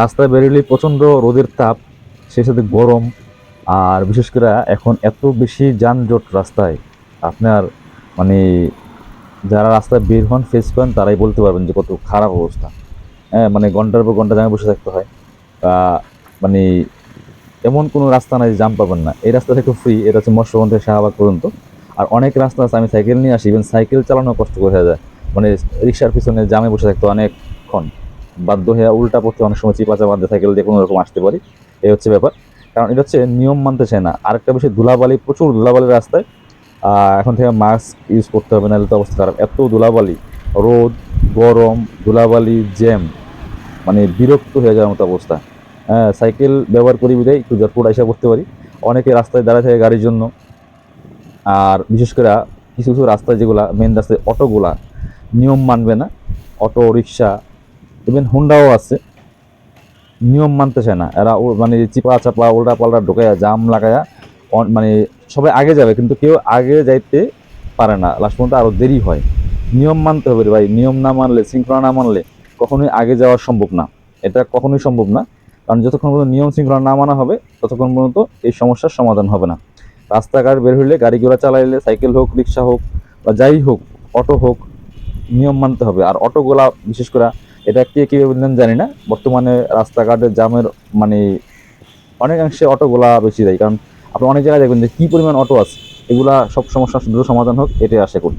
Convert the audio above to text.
রাস্তায় বেরোলে প্রচণ্ড রোদের তাপ, সেই সাথে গরম, আর বিশেষ করে এখন এত বেশি যানজট রাস্তায়। আপনার মানে যারা রাস্তায় বের হন ফেস করেন, তারাই বলতে পারবেন যে কত খারাপ অবস্থা। হ্যাঁ মানে ঘণ্টার পর ঘণ্টা জায়গায় বসে থাকতে হয়। মানে এমন কোনো রাস্তা নাই জাম পাবেন না। এই রাস্তা থেকে ফ্রি এটা হচ্ছে মৎস্যবন থেকে শাহবাগ পর্যন্ত। আর অনেক রাস্তা আছে, আমি সাইকেল নিয়ে আসি ইভেন সাইকেল চালানো কষ্ট করে যায়। মানে রিক্সার পিছনে জামে বসে থাকতে অনেকক্ষণ। বাধ্য হয়ে উল্টা পড়তে অনেক সময় চিপাচা বাঁধে সাইকেল দিয়ে কোনো রকম আসতে পারি। এই হচ্ছে ব্যাপার। কারণ এটা হচ্ছে নিয়ম মানতে চায় না। আরেকটা বিষয়, ধুলাবালি, প্রচুর ধুলাবালি রাস্তায় এখন থেকে মাস্ক ইউজ করতে হবে, নাহলে তো অবস্থা খারাপ। এত ধুলাবালি, রোদ, গরম, ধুলাবালি জ্যাম মানে বিরক্ত হয়ে যাওয়ার মতো অবস্থা। হ্যাঁ সাইকেল ব্যবহার করি বিদায় একটু জটপট আইসা করতে পারি। অনেকে রাস্তায় দাঁড়ায় থাকে গাড়ির জন্য। আর বিশেষ করে কিছু কিছু রাস্তায় যেগুলা মেন রাস্তায় অটোগুলা, নিয়ম মানবে না। অটো রিক্সা ইভেন হুন্ডাও আছে। নিয়ম মানতে চায় না। এরা মানে চিপা, চাপা, উল্টা পাল্টা ঢোকায়া জাম লাগায়া মানে সবাই আগে যাবে, কিন্তু কেউ আগে যাইতে পারে না। লাস্ট পর্যন্ত আরও দেরি হয়। নিয়ম মানতে হবে ভাই। নিয়ম না মানলে, শৃঙ্খলা না মানলে কখনোই আগে যাওয়া সম্ভব না। এটা কখনোই সম্ভব না। কারণ যতক্ষণ পর্যন্ত নিয়ম শৃঙ্খলা না মানা হবে, ততক্ষণ পর্যন্ত এই সমস্যার সমাধান হবে না। রাস্তাঘাট বের হইলে গাড়ি ঘোড়া চালাইলে, সাইকেল হোক, রিক্সা হোক বা যাই হোক, অটো হোক, নিয়ম মানতে হবে। আর অটোগুলা, বিশেষ করে এটা কি কীভাবে বললেন জানি না। বর্তমানে রাস্তাঘাটের জামের মানে অনেকাংশে অটোগুলা বেশি দেয়। কারণ আপনি অনেক জায়গায় দেখবেন যে কী পরিমাণ অটো আছে, এগুলা সব সমস্যা, দ্রুত সমাধান হোক, এটাই আশা করি।